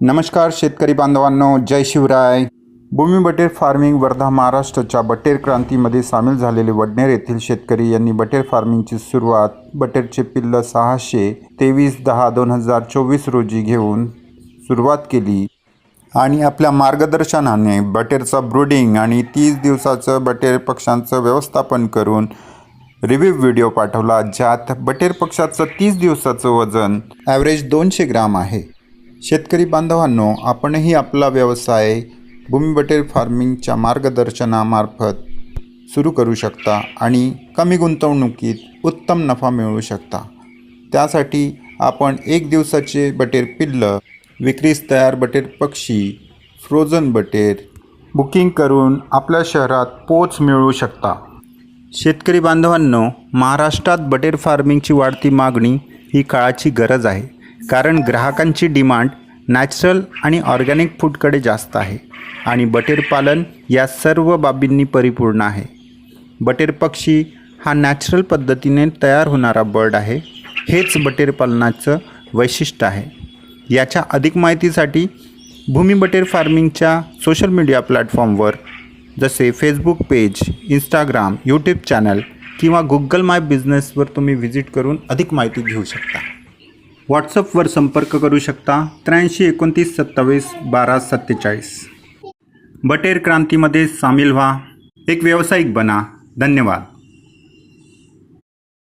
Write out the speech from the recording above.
नमस्कार शेतकरी बांधवांनो जय शिवराय. भूमी बटेर फार्मिंग वर्धा महाराष्ट्राच्या बटेर क्रांतीमध्ये सामील झालेले वडनेर येथील शेतकरी यांनी बटेर फार्मिंगची सुरुवात बटेरचे पिल्ल सहाशे तेवीस दहा दोन हजार चोवीस रोजी घेऊन सुरुवात केली. आणि आपल्या मार्गदर्शनाने बटेरचा ब्रूडिंग आणि तीस दिवसाचं बटेर पक्ष्यांचं व्यवस्थापन करून रिव्ह्यू व्हिडिओ पाठवला ज्यात बटेर पक्षाचं तीस दिवसाचं वजन ॲव्हरेज दोनशे ग्राम आहे. शेतकरी बांधवांनो आपणही आपला व्यवसाय भूमी बटेर फार्मिंगच्या मार्गदर्शनामार्फत सुरू करू शकता आणि कमी गुंतवणुकीत उत्तम नफा मिळवू शकता. त्यासाठी आपण एक दिवसाचे बटेर पिल्लं विक्रीस तयार बटेर पक्षी फ्रोझन बटेर बुकिंग करून आपल्या शहरात पोच मिळवू शकता. शेतकरी बांधवांनो महाराष्ट्रात बटेर फार्मिंगची वाढती मागणी ही काळाची गरज आहे. कारण ग्राहकांची डिमांड नॅचरल आणि ऑर्गॅनिक फूडकडे जास्त आहे आणि बटेर पालन या सर्व बाबींनी परिपूर्ण आहे. बटेर पक्षी हा नॅचरल पद्धतीने तयार होणारा बर्ड आहे. हेच बटेर पालनाचं वैशिष्ट्य आहे. याच्या अधिक माहितीसाठी भूमी बटेर फार्मिंगच्या सोशल मीडिया प्लॅटफॉर्मवर जसे Facebook page Instagram YouTube channel किंवा गुगल माय बिझनेसवर तुम्ही व्हिजिट करून अधिक माहिती घेऊ शकता. व्हॉट्सअपवर संपर्क करू शकता त्र्याऐंशी एकोणतीस सत्तावीस बारा सत्तेचाळीस. बटेर क्रांतीमध्ये सामील व्हा. एक व्यावसायिक बना. धन्यवाद.